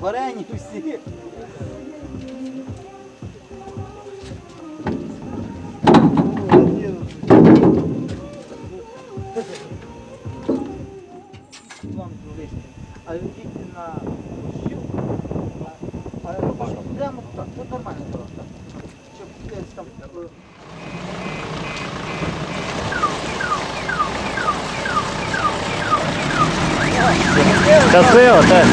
Варені всі. А тільки на щів, а- щоб прямо так, тут нормально просто. Щоб десь там е, Щасливо, так.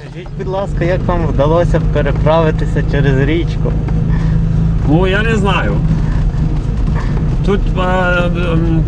Скажіть, будь ласка, як вам вдалося переправитися через річку? Ну, я не знаю. Тут е, ем,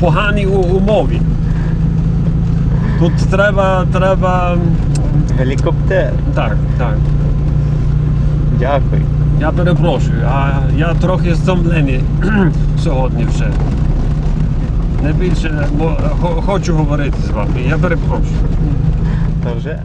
погані у- умови. Тут треба, треба. ем, Гелікоптер. Так, так. Дякую. Я перепрошую, а я трохи стомлений сьогодні вже. Не більше бо, хочу говорити з вами. Я перепрошую. Та вже.